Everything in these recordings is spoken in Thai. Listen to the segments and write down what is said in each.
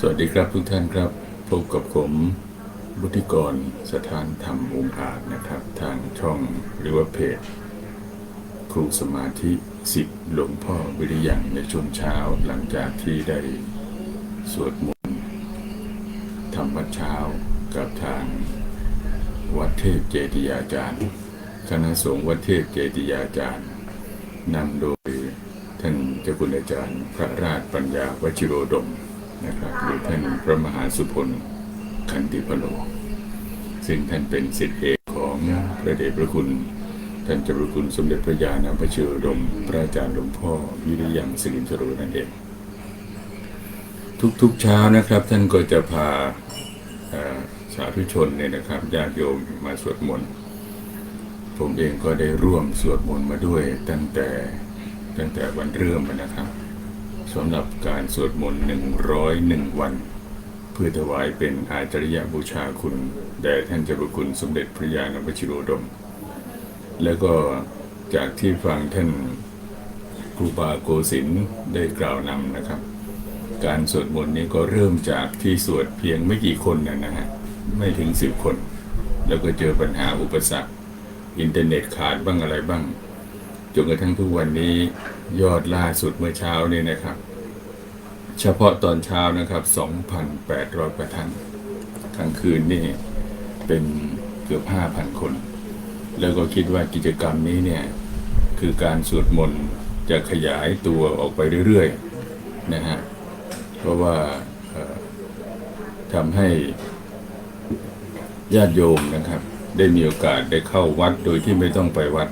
สวัสดีครับทุกท่านครับพบกับผมบุธิกรสถานธรรมองค์อาจนะครับ ทางช่องหรือว่าเพจ ครูสมาธิสิทธิ์หลวงพ่อวิริยังในช่วงเช้าหลังจากที่ได้สวดมนต์ทำวัดเช้ากับทางวัดเทพเจติยาจารย์ คณะสงฆ์วัดเทพเจติยาจารย์นำโดยท่านเจ้าคุณอาจารย์พระราชปัญญาวชิโรดม นะครับหรือท่านพระมหาสุพลคันติพโลซึ่งท่านเป็นศิษย์เอกของพระเดชพระคุณท่านเจ้าพระคุณสมเด็จพระญาณพระเชโรดมพระอาจารย์หลวงพ่อวิริยังสิรินทโรนั่นเอง ทุกๆเช้านะครับ ท่านก็จะพาสาธุชนเนี่ยนะครับญาติโยมมาสวดมนต์ผมเองก็ได้ร่วมสวดมนต์มาด้วยตั้งแต่ตั้งแต่วันเริ่มนะครับ สำหรับการสวดมนต์101วัน เพื่อถวายเป็นอาจาริยบูชาคุณ แด่ท่านเจ้าพระคุณสมเด็จพระญาณวชิโรดม แล้วก็จากที่ฟังท่านครูบาโกศินได้กล่าวนำนะครับ การสวดมนต์นี้ก็เริ่มจากที่สวดเพียงไม่กี่คนนะนะฮะไม่ถึงสิบคน แล้วก็เจอปัญหาอุปสรรค อินเทอร์เน็ตขาดบ้างอะไรบ้างจนกระทั่งทุกวันนี้ยอดล่าสุดเมื่อเช้านี้นะครับ เฉพาะตอนเช้านะครับ 2,800กว่าท่านกลางคืนนี่เป็นเกือบ 5,000 คน แล้วก็คิดว่ากิจกรรมนี้เนี่ย คือการสวดมนต์จะขยายตัวออกไปเรื่อยๆนะฮะ เพราะว่าทำให้ญาติโยมนะครับ ได้มีโอกาสได้เข้าวัดโดยที่ไม่ต้องไปวัด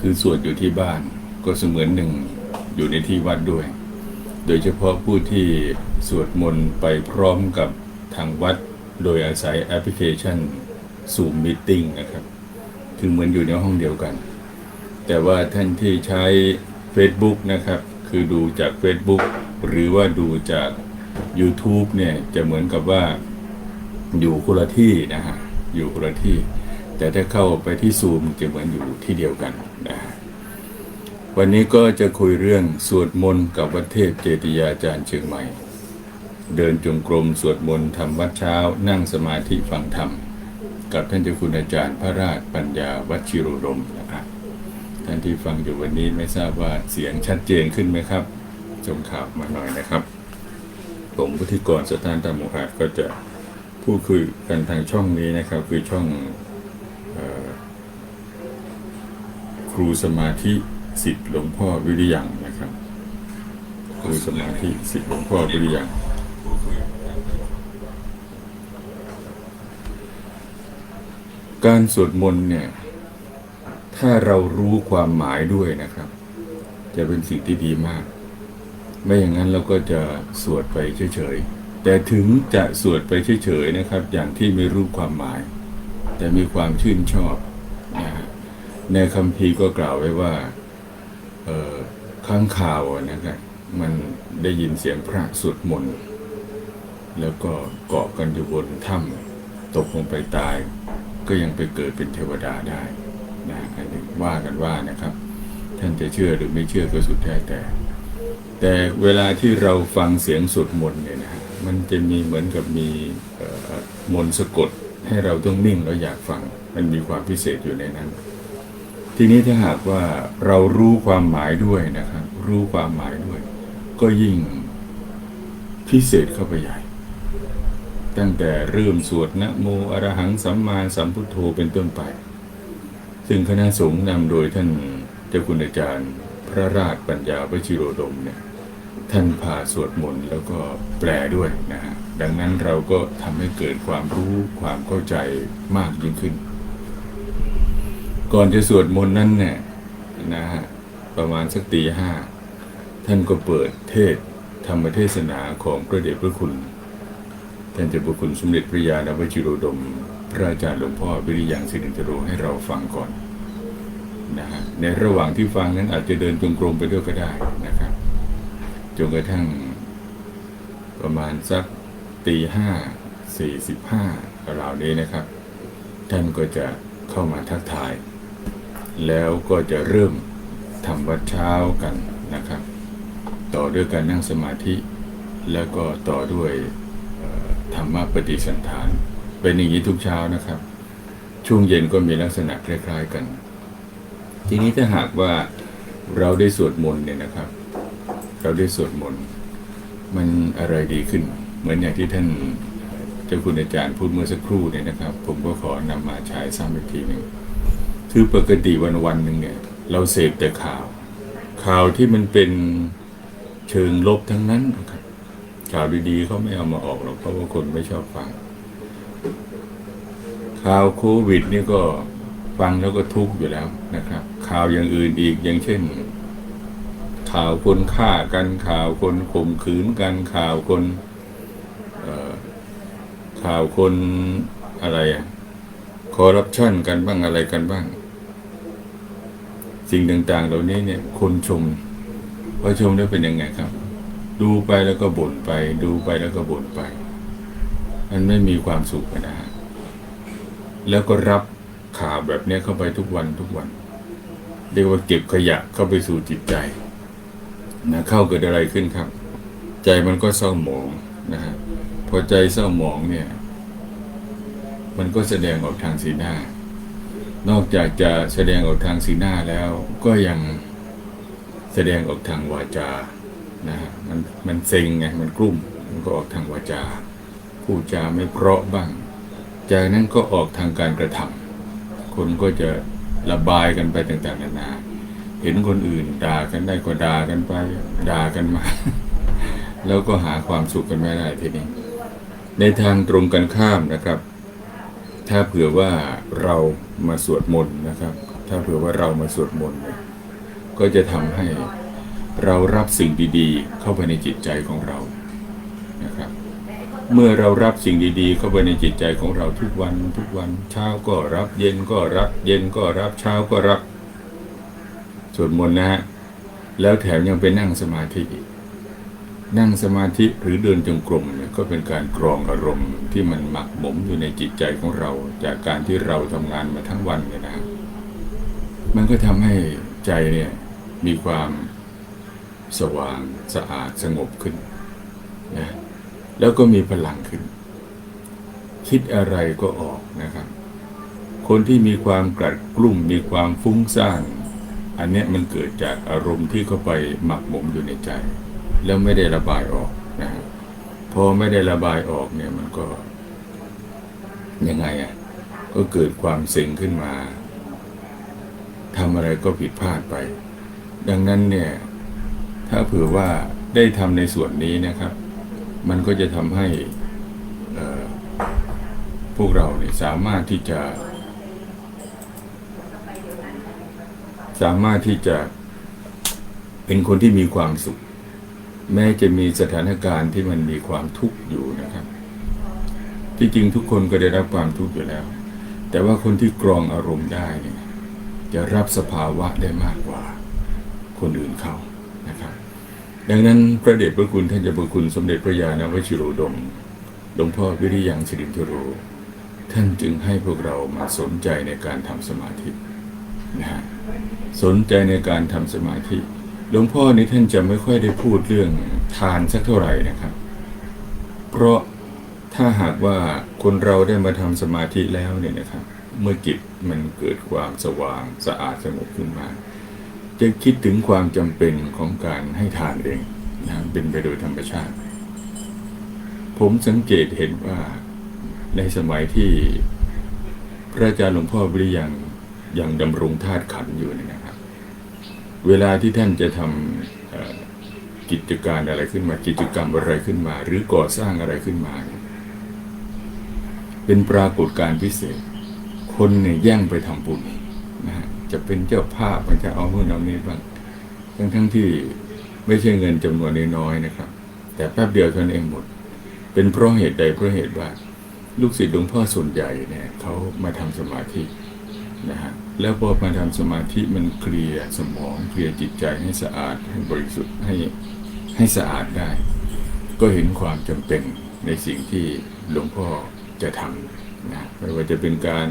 คือสวดอยู่ที่บ้านก็เสมือนหนึ่งอยู่ในที่วัดด้วย โดยเฉพาะผู้ที่สวดมนต์ไปพร้อมกับทางวัด โดยอาศัยแอปพลิเคชัน Zoom Meeting นะครับ คือเหมือนอยู่ในห้องเดียวกัน แต่ว่าท่านที่ใช้ Facebook นะครับ คือดูจาก Facebook หรือว่าดูจาก YouTube เนี่ยจะเหมือนกับว่าอยู่คนละที่นะฮะ อยู่คนละที่ แต่ถ้าเข้าไปที่ซูมจะเหมือนอยู่ที่เดียวกันนะฮะ วันนี้ก็จะคุยเรื่องสวดมนต์กับวัดเทพเจติยาจารย์เชียงใหม่ เดินจงกรมสวดมนต์ทำวัดเช้า นั่งสมาธิฟังธรรม กับท่านเจ้าคุณอาจารย์พระราชปัญญาวัชิโรดมนะครับท่านที่ฟังอยู่วันนี้ไม่ทราบว่าเสียงชัดเจนขึ้นไหมครับชมข่าวมาหน่อยนะครับ ผมพุทธิกรสถานธรรมโมหะก็จะพูดคุยกันทางช่องนี้นะครับ คือช่องออครูสมาธิ สิทธิ์หลวงพ่อวิริยังนะครับครูสมาธิสิทธิ์หลวงพ่อวิริยังการสวดมนต์เนี่ย ถ้าเรารู้ความหมายด้วยนะครับ จะเป็นสิ่งที่ดีมาก ไม่อย่างนั้นเราก็จะสวดไปเฉยๆ แต่ถึงจะสวดไปเฉยๆนะครับ อย่างที่ไม่รู้ความหมาย แต่มีความชื่นชอบนะฮะในคำพีรก็กล่าวไว้ว่า ข้างข่าวนะครับมันได้ยินเสียงพระสวดมนต์แล้วก็เกาะกันอยู่บนถ้ำตกลงไปตาย ก็ยังไปเกิดเป็นเทวดาได้นะอันนี้ว่ากันว่านะครับ ท่านจะเชื่อหรือไม่เชื่อก็สุดแท้แต่ แต่เวลาที่เราฟังเสียงสวดมนต์เนี่ยนะฮะมันจะมีเหมือนกับมีมนต์สะกดให้เราต้องนิ่งแล้วอยากฟัง มันมีความพิเศษอยู่ในนั้น ทีนี้ถ้าหากว่าเรารู้ความหมายด้วยนะครับ รู้ความหมายด้วย ก็ยิ่งพิเศษเข้าไปใหญ่ ตั้งแต่เริ่มสวดนะโมอรหังสัมมาสัมพุทโธเป็นต้นไป ซึ่งคณะสงฆ์นำโดยท่านเจ้าคุณอาจารย์ พระราชปัญญาวชิโรดมเนี่ยท่านพาสวดมนต์แล้วก็แปลด้วยนะฮะดังนั้นเราก็ทำให้เกิดความรู้ความเข้าใจมากยิ่งขึ้น ก่อนจะสวดมนต์นั้นเนี่ยนะฮะประมาณสักตีห้าท่านก็เปิดเทศธรรมเทศนาของพระเดชพระคุณท่านเจ้าพระคุณสมเด็จพระญาณวชิโรดม พระอาจารย์หลวงพ่อวิริยังสิรินทโรให้เราฟังก่อนนะฮะในระหว่างที่ฟังนั้นอาจจะเดินจงกรมไปด้วยก็ได้นะครับจนกระทั่งประมาณสักตีห้าสี่สิบห้าราวนี้นะครับ ท่านก็จะเข้ามาทักทาย แล้วก็จะเริ่มทำวัดเช้ากันนะครับ ต่อด้วยการนั่งสมาธิ แล้วก็ต่อด้วยธรรมปฏิสันฐาน เป็นอย่างนี้ทุกเช้านะครับ ช่วงเย็นก็มีลักษณะคล้ายๆกัน ทีนี้ถ้าหากว่าเราได้สวดมนต์เนี่ยนะครับ เราได้สวดมนต์มันอะไรดีขึ้น เหมือนอย่างที่ท่านเจ้าคุณอาจารย์พูดเมื่อสักครู่เนี่ยนะครับ ผมก็ขอนำมาใช้ซ้ำอีกทีหนึ่ง คือปกติวันวันหนึ่งเนี่ย เราเสพแต่ข่าว ข่าวที่มันเป็นเชิงลบทั้งนั้นนะครับ ข่าวดีๆเขาไม่เอามาออกหรอกเพราะว่าคนไม่ชอบฟัง ข่าวโควิดนี่ก็ฟังแล้วก็ทุกข์อยู่แล้วนะครับ ข่าวอย่างอื่นอีกอย่างเช่น ข่าวคนฆ่ากันข่าวคนข่มขืนกันข่าวคนข่าวคนอะไรอะคอร์รัปชันกันบ้างอะไรกันบ้าง สิ่งต่างๆ เหล่านี้เนี่ยคนชมพอชมแล้เป็นยังไงครับ ดูไปแล้วก็บ่นไป ดูไปแล้วก็บ่นไป มันไม่มีความสุขนะฮะแล้วก็รับข่าวแบบนี้เข้าไปทุกวันทุกวัน เรียกว่าเก็บขยะเข้าไปสู่จิตใจนะเข้าเกิดอะไรขึ้นครับ ใจมันก็เศร้าหมองนะฮะพอใจเศร้าหมองเนี่ย มันก็แสดงออกทางสีหน้า นอกจากจะแสดงออกทางสีหน้าแล้วก็ยังแสดงออกทางวาจานะฮะมันมันเซ็งไงมันกลุ้มมันก็ออกทางวาจาพูดจาไม่เพราะบ้าง จากนั้นก็ออกทางการกระทำคนก็จะระบายกันไปต่างๆนานา เห็นคนอื่นด่ากันได้ก็ด่ากันไปด่ากันมา แล้วก็หาความสุขกันไม่ได้ทีนี้ ในทางตรงกันข้ามนะครับ ถ้าเผื่อว่าเรามาสวดมนต์นะครับ ถ้าเผื่อว่าเรามาสวดมนต์เนี่ยก็จะทำให้เรารับสิ่งดีๆ เข้าไปในจิตใจของเรานะครับ เมื่อเรารับสิ่งดีๆ เข้าไปในจิตใจของเราทุกวันทุกวันเช้าก็รับ เย็นก็รับ เย็นก็รับเช้าก็รับสวดมนต์นะฮะแล้วแถมยังไปนั่งสมาธิอีก นั่งสมาธิหรือเดินจงกรมเนี่ยก็เป็นการกรองอารมณ์ที่มันหมักหมมอยู่ในจิตใจของเรา จากการที่เราทำงานมาทั้งวันเนี่ยนะมันก็ทำให้ใจเนี่ยมีความสว่างสะอาดสงบขึ้นนะแล้วก็มีพลังขึ้น คิดอะไรก็ออกนะครับ คนที่มีความกลัดกลุ่มมีความฟุ้งซ่านอันเนี้ยมันเกิดจากอารมณ์ที่เข้าไปหมักหมมอยู่ในใจ แล้วไม่ได้ระบายออกนะพอไม่ได้ระบายออกเนี่ยมันก็ยังไงอะก็เกิดความเซ็งขึ้นมาทำอะไรก็ผิดพลาดไป ดังนั้นเนี่ย ถ้าเผื่อว่าได้ทำในส่วนนี้นะครับ มันก็จะทำให้พวกเราเนี่ยสามารถที่จะ สามารถที่จะเป็นคนที่มีความสุข แม้จะมีสถานการณ์ที่มันมีความทุกข์อยู่นะครับ ที่จริงทุกคนก็ได้รับความทุกข์อยู่แล้ว แต่ว่าคนที่กรองอารมณ์ได้เนี่ยจะรับสภาวะได้มากกว่าคนอื่นเขานะครับ ดังนั้นพระเดชพระคุณท่านเจะพระคุณสมเด็จพระยาณวชิโรดมหลวงพ่อวิริยังสิรินทโร ท่านจึงให้พวกเรามาสนใจในการทำสมาธินะฮะสนใจในการทำสมาธิ หลวงพ่อนี่ท่านจะไม่ค่อยได้พูดเรื่องทานสักเท่าไหร่นะครับ เพราะถ้าหากว่าคนเราได้มาทำสมาธิแล้วเนี่ยนะครับ เมื่อจิตมันเกิดความสว่างสะอาดสงบขึ้นมา จะคิดถึงความจำเป็นของการให้ทานเองนะเป็นไปโดยธรรมชาติ ผมสังเกตเห็นว่าในสมัยที่พระอาจารย์หลวงพ่อวิริยังยังดำรงธาตุขันอยู่เนี่ยนะครับ เวลาที่ท่านจะทำกิจการอะไรขึ้นมากิจกรรมอะไรขึ้นมา หรือก่อสร้างอะไรขึ้นมา เป็นปรากฏการพิเศษ คนเนี่ยแย่งไปทำบุญนะฮะจะเป็นเจ้าภาพมันจะเอาเมื่อเอานี้บ้างทั้งทั้งที่ไม่ใช่เงินจำนวนน้อยนะครับ แต่แป๊บเดียวท่านั้นเองหมด เป็นเพราะเหตุใดเพราะเหตุว่า ลูกศิษย์หลวงพ่อส่วนใหญ่เนี่ยเขามาทำสมาธินะฮะ แล้วพอมาทำสมาธิมันเคลียร์สมองเคลียร์จิตใจให้สะอาดให้บริสุทธิ์ให้ให้สะอาดได้ ก็เห็นความจำเป็นในสิ่งที่หลวงพ่อจะทำนะไม่ว่าจะเป็นการ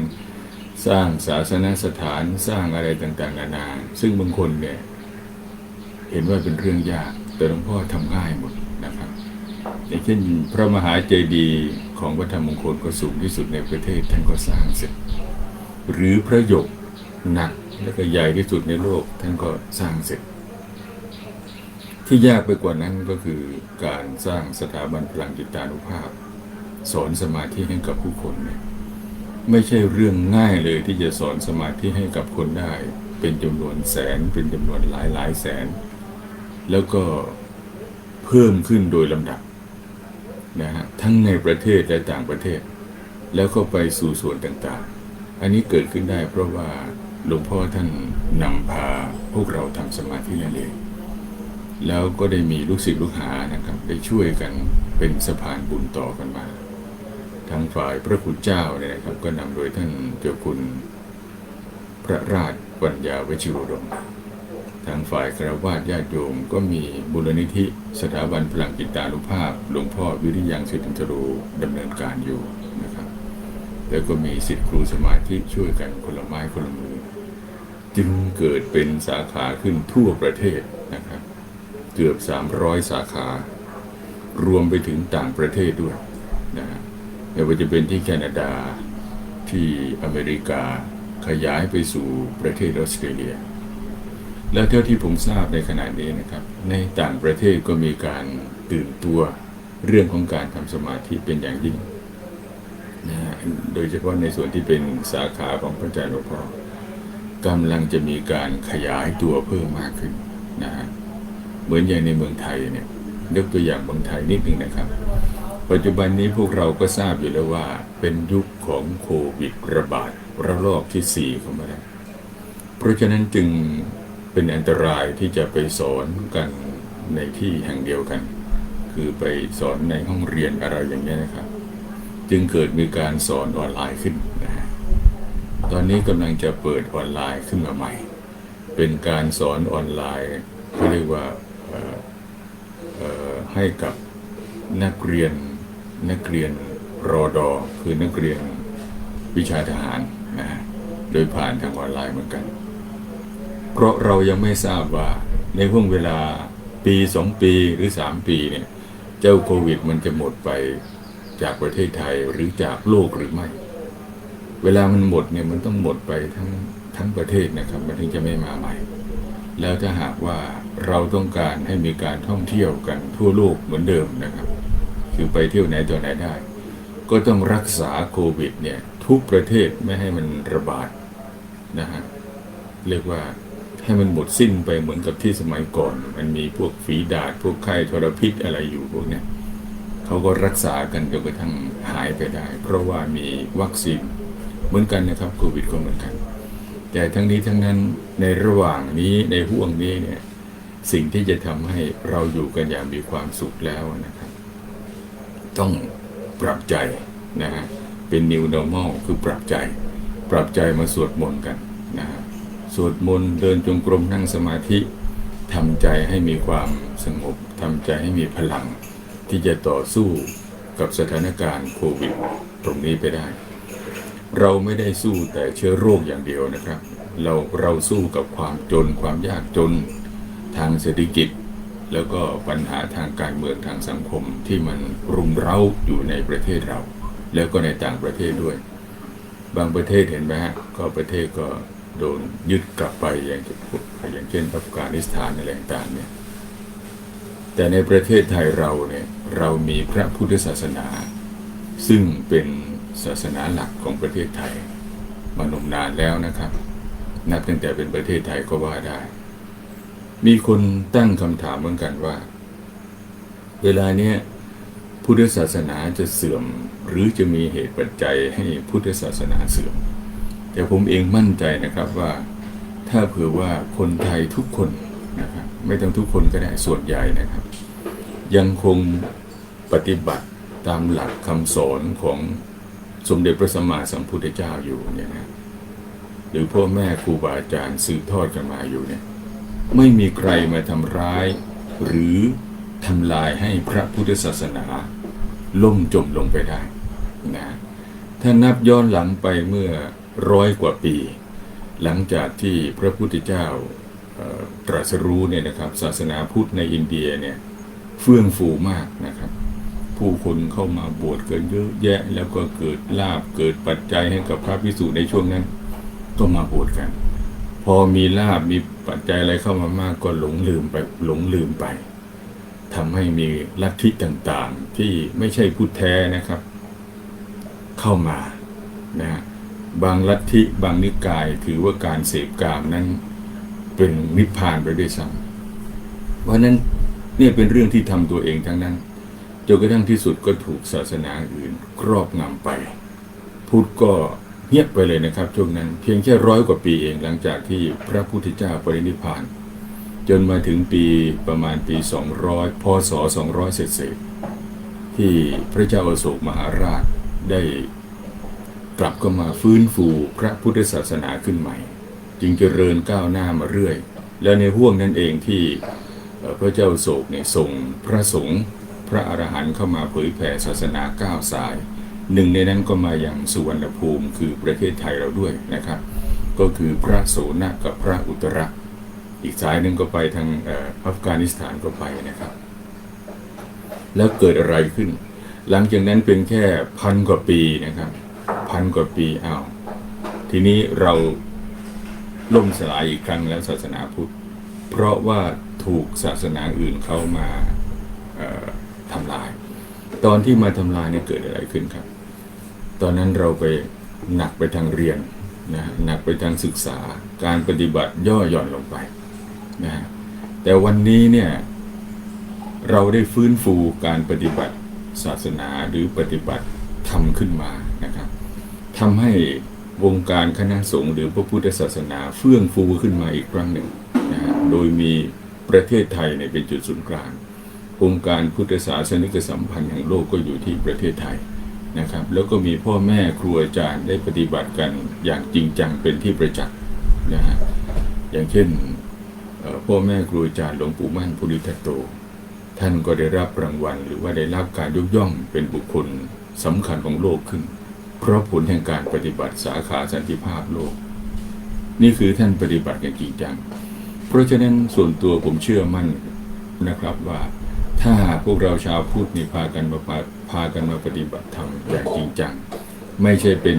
สร้างศาสนสถานสร้างอะไรต่างๆนานา ซึ่งบางคนเนี่ย เห็นว่าเป็นเรื่องยาก แต่หลวงพ่อทำง่ายหมดนะครับอย่างเช่นพระมหาเจดีย์ของวัดธรรมมงคลก็สูงที่สุดในประเทศท่านก็สร้างเสร็จ หรือพระหยก หนักและก็ใหญ่ที่สุดในโลกท่านก็สร้างเสร็จ ที่ยากไปกว่านั้นก็คือการสร้างสถาบันพลังจิตานุภาพ สอนสมาธิให้กับผู้คนเนี่ยไม่ใช่เรื่องง่ายเลยที่จะสอนสมาธิให้กับคนได้ เป็นจำนวนแสนเป็นจำนวนหลายหลายแสน แล้วก็เพิ่มขึ้นโดยลำดับนะฮะทั้งในประเทศและต่างประเทศ แล้วก็ไปสู่ส่วนต่างๆ อันนี้เกิดขึ้นได้เพราะว่า หลวงพ่อท่านนำพาพวกเราทำสมาธินั่นเองแล้วก็ได้มีลูกศิษย์ลูกหานะครับ ได้ช่วยกันเป็นสะพานบุญต่อกันมา ทางฝ่ายพระคุณเจ้าเนี่ยนะครับ ก็นำโดยท่านเจ้าคุณพระราชปัญญาวชิโรดมทางฝ่ายคราวาสญาติโยมก็มีบุรณิธิสถาบันพลังจิตานุภาพ หลวงพ่อวิริยังสิทธินทโรดำเนินการอยู่นะครับ แล้วก็มีสิทธิครูสมาธิช่วยกันคนละไม้คนละมือ จึงเกิดเป็นสาขาขึ้นทั่วประเทศนะครับ เกือบ 300 สาขา รวมไปถึงต่างประเทศด้วยนะฮะไม่ว่าจะเป็นที่แคนาดาที่อเมริกาขยายไปสู่ประเทศออสเตรเลีย แล้วเท่าที่ผมทราบในขณะนี้นะครับ ในต่างประเทศก็มีการตื่นตัวเรื่องของการทำสมาธิเป็นอย่างยิ่งนะโดยเฉพาะในส่วนที่เป็นสาขาของพระอาจารย์หลวงพ่อ กำลังจะมีการขยายตัวเพิ่มมากขึ้นนะฮะเหมือนอย่างในเมืองไทยเนี่ยยกตัวอย่างเมืองไทยนิดนึงนะครับ ปัจจุบันนี้พวกเราก็ทราบอยู่แล้วว่า เป็นยุคของโควิดระบาดระลอกที่สี่เข้ามาแล้วเพราะฉะนั้นจึงเป็นอันตรายที่จะไปสอนกันในที่แห่งเดียวกัน คือไปสอนในห้องเรียนอะไรอย่างนี้ยนะครับ จึงเกิดมีการสอนออนไลน์ขึ้นนะฮะ ตอนนี้กำลังจะเปิดออนไลน์ขึ้นมาใหม่ เป็นการสอนออนไลน์เขาเรียกว่าให้กับนักเรียนนักเรียนรอดอคือนักเรียนวิชาทหารนะฮะโดยผ่านทางออนไลน์เหมือนกัน เพราะเรายังไม่ทราบว่าในห่วงเวลาปีสองปีหรือสามปีเนี่ย เจ้าโควิดมันจะหมดไปจากประเทศไทยหรือจากโลกหรือไม่ เวลามันหมดเนี่ยมันต้องหมดไปทั้งทั้งประเทศนะครับ มันถึงจะไม่มาใหม่ แล้วถ้าหากว่าเราต้องการให้มีการท่องเที่ยวกันทั่วโลกเหมือนเดิมนะครับ คือไปเที่ยวไหนตัวไหนได้ ก็ต้องรักษาโควิดเนี่ยทุกประเทศไม่ให้มันระบาดนะฮะเรียกว่าให้มันหมดสิ้นไปเหมือนกับที่สมัยก่อน มันมีพวกฝีดาดพวกไข้ทรพิษอะไรอยู่พวกเนี้ยเขาก็รักษากันจนกระทั่งหายไปได้ เพราะว่ามีวัคซีน เหมือนกันนะครับโควิดก็เหมือนกัน แต่ทั้งนี้ทั้งนั้นในระหว่างนี้ในห่วงนี้เนี่ยสิ่งที่จะทำให้เราอยู่กันอย่างมีความสุขแล้วนะครับ ต้องปรับใจนะฮะเป็น new normal คือปรับใจ ปรับใจมาสวดมนต์กันนะฮะสวดมนต์เดินจงกรมนั่งสมาธิทำใจให้มีความสงบทำใจให้มีพลัง ที่จะต่อสู้กับสถานการณ์โควิด ตรงนี้ไปได้ เราไม่ได้สู้แต่เชื้อโรคอย่างเดียวนะครับ เราเราสู้กับความจนความยากจนทางเศรษฐกิจ แล้วก็ปัญหาทางการเมืองทางสังคมที่มันรุมเร้าอยู่ในประเทศเรา แล้วก็ในต่างประเทศด้วย บางประเทศเห็นไหมฮะก็ประเทศก็โดนยึดกลับไปอย่างอย่างเช่นอัฟกานิสถานอะไรต่างๆเนี่ยแต่ในประเทศไทยเราเนี่ยเรามีพระพุทธศาสนา ซึ่งเป็น ศาสนาหลักของประเทศไทยมานมนานแล้วนะครับ นับตั้งแต่เป็นประเทศไทยก็ว่าได้ มีคนตั้งคำถามเหมือนกันว่า เวลาเนี้ยพุทธศาสนาจะเสื่อม หรือจะมีเหตุปัจจัยให้พุทธศาสนาเสื่อม แต่ผมเองมั่นใจนะครับว่าถ้าเผื่อว่าคนไทยทุกคนนะครับไม่ต้องทุกคนก็ได้ส่วนใหญ่นะครับ ยังคงปฏิบัติตามหลักคำสอนของ สมเด็จพระสัมมาสัมพุทธเจ้าอยู่เนี่ยนะหรือพ่อแม่ครูบาอาจารย์สืบทอดกันมาอยู่เนี่ย ไม่มีใครมาทำร้าย หรือทำลายให้พระพุทธศาสนาล่มจมลงไปได้นะถ้านับย้อนหลังไปเมื่อร้อยกว่าปี หลังจากที่พระพุทธเจ้าตรัสรู้เนี่ยนะครับ ศาสนาพุทธในอินเดียเนี่ยเฟื่องฟูมากนะครับ ผู้คนเข้ามาบวชกันเยอะแยะ แล้วก็เกิดลาบเกิดปัจจัยให้กับพระพิสุในช่วงนั้น ก็มาบวชกัน พอมีลาบมีปัจจัยอะไรเข้ามามากก็หลงลืมไปหลงลืมไปทำให้มีลัทธิต่างๆ ที่ไม่ใช่พุทธแท้นะครับ เข้ามานะฮะบางลัทธิบางนิกายถือว่าการเสพกามนั้นเป็นนิพพานไปด้วยซ้ำเพราะฉะนั้นเนี่ยเป็นเรื่องที่ทำตัวเองทั้งนั้น จนกระทั่งที่สุดก็ถูกศาสนาอื่นครอบงำไป พุทธก็เงียบไปเลยนะครับช่วงนั้นเพียงแค่ร้อยกว่าปีเองหลังจากที่พระพุทธเจ้าปรินิพพาน จนมาถึงปีประมาณปี 200 พศ 200 เศษๆที่พระเจ้าอโศกมหาราชได้กลับก็มาฟื้นฟูพระพุทธศาสนาขึ้นใหม่ จึงเจริญก้าวหน้ามาเรื่อย และในห่วงนั้นเองที่พระเจ้าโศกเนี่ยส่งพระสงฆ์ ระอรหันต์เข้ามาเผยแผ่ศาสนาก้าวสาย หนึ่งในนั้นก็มาอย่างสุวรรณภูมิคือประเทศไทยเราด้วยนะครับ ก็คือพระโสนกับพระอุตระ อีกสายหนึ่งก็ไปทางอัฟกานิสถานก็ไปนะครับ แล้วเกิดอะไรขึ้น หลังจากนั้นเป็นแค่พันกว่าปีนะครับ พันกว่าปีอ้าวทีนี้เราล่มสลายอีกครั้งแล้วศาสนาพุทธ เพราะว่าถูกศาสนาอื่นเข้ามา ทำลาย ตอนที่มาทำลายเนี่ยเกิดอะไรขึ้นครับ ตอนนั้นเราไปหนักไปทางเรียนนะหนักไปทางศึกษาการปฏิบัติย่อหย่อนลงไปนะแต่วันนี้เนี่ยเราได้ฟื้นฟูการปฏิบัติศาสนาหรือปฏิบัติธรรมขึ้นมานะครับทำให้วงการคณะสงฆ์หรือพระพุทธศาสนาเฟื่องฟูขึ้นมาอีกครั้งหนึ่งนะฮะโดยมีประเทศไทยเนี่ยเป็นจุดศูนย์กลาง องค์การพุทธศาสนิกสัมพันธ์แห่งโลกก็อยู่ที่ประเทศไทยนะครับ แล้วก็มีพ่อแม่ครูอาจารย์ได้ปฏิบัติกันอย่างจริงจังเป็นที่ประจักษ์นะฮะอย่างเช่นพ่อแม่ครูอาจารย์หลวงปู่มั่นภูริทัตโต ท่านก็ได้รับรางวัล หรือว่าได้รับการยกย่องเป็นบุคคลสำคัญของโลกขึ้น เพราะผลแห่งการปฏิบัติสาขาสันติภาพโลก นี่คือท่านปฏิบัติกันจริงจัง เพราะฉะนั้นส่วนตัวผมเชื่อมั่นนะครับว่า ถ้าหากพวกเราชาวพุทธนี่พากันมาพากันมาปฏิบัติธรรมอย่างจริงจังไม่ใช่เป็น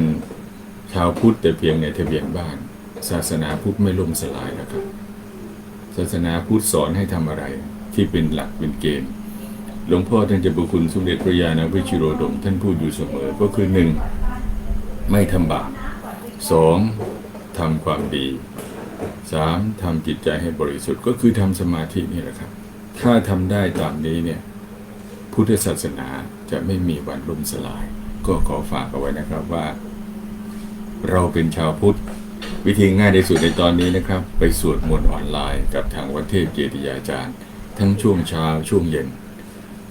ชาวพุทธแต่เพียงในทะเบียนบ้าน ศาสนาพุทธไม่ล่มสลายนะครับ ศาสนาพุทธสอนให้ทำอะไรที่เป็นหลักเป็นเกณฑ์หลวงพ่อท่านเจะบุคุณสมเด็จพระยาณวิชิโรดมท่านพูดอยู่เสมอก็คือหนึ่งไม่ทำบาปสองทำความดีสามทำจิตใจให้บริสุทธิ์ก็คือทำสมาธินี่แหละครับ ถ้าทำได้ตามนี้เนี่ย พุทธศาสนาจะไม่มีวันล่มสลาย ก็ขอฝากเอาไว้นะครับว่า เราเป็นชาวพุทธ วิธีง่ายที่สุดในตอนนี้นะครับ ไปสวดมนต์ออนไลน์กับทางวัดเทพเจติยาจารย์ ทั้งช่วงเช้าช่วงเย็น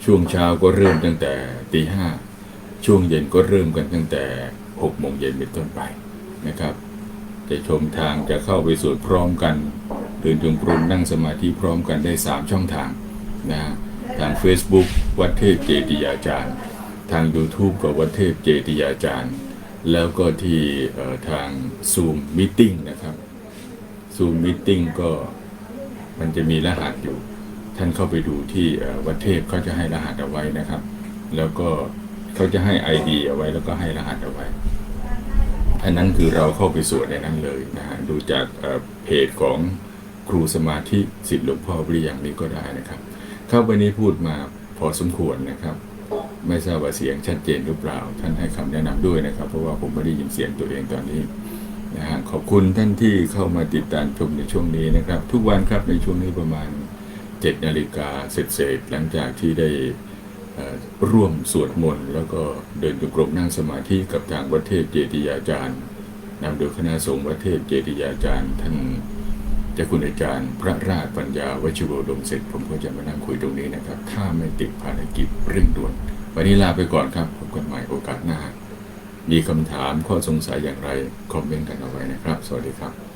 ช่วงเช้าก็เริ่มตั้งแต่ตีห้าช่วงเย็นก็เริ่มกันตั้งแต่หกโมงเย็นเป็นต้นไปนะครับจะชมทางจะเข้าไปสวดพร้อมกัน เดินจงกรมนั่งสมาธิพร้อมกันได้ 3 ช่องทางนะทาง Facebook วัดเทพเจติยาจารย์ ทาง YouTube ก็วัดเทพเจติยาจารย์ แล้วก็ที่ทาง Zoom Meeting นะครับ Zoom Meeting ก็มันจะมีรหัสอยู่ ท่านเข้าไปดูที่วัดเทพเขาจะให้รหัสเอาไว้นะครับ แล้วก็เขาจะให้ ID เอาไว้แล้วก็ให้รหัสเอาไว้อันนั้นคือเราเข้าไปสวดในนั้นเลยนะฮะดูจากเพจของ ครูสมาธิสิทธิหลวงพ่อวิริยังนี้ก็ได้นะครับ เข้าไปนี้พูดมาพอสมควรนะครับ ไม่ทราบว่าเสียงชัดเจนหรือเปล่า ท่านให้คำแนะนำด้วยนะครับ เพราะว่าผมไม่ได้ยินเสียงตัวเองตอนนี้นะฮะขอบคุณท่านที่เข้ามาติดตามชมในช่วงนี้นะครับ ทุกวันครับในช่วงนี้ประมาณ7นาฬิกาเสร็จๆหลังจากที่ได้ร่วมสวดมนต์แล้วก็เดินจงกรมนั่งสมาธิกับทางวัดเทพเจติยาจารย์นำโดยคณะสงฆ์วัดเทพเจติยาจารย์ท่าน เจ้าคุณอาจารย์พระราชปัญญาวชิโรดมเสร็จ ผมก็จะมานั่งคุยตรงนี้นะครับ ถ้าไม่ติดภารกิจเร่งด่วน วันนี้ลาไปก่อนครับพบกันใหม่โอกาสหน้า มีคำถามข้อสงสัยอย่างไร คอมเมนต์กันเอาไว้นะครับ สวัสดีครับ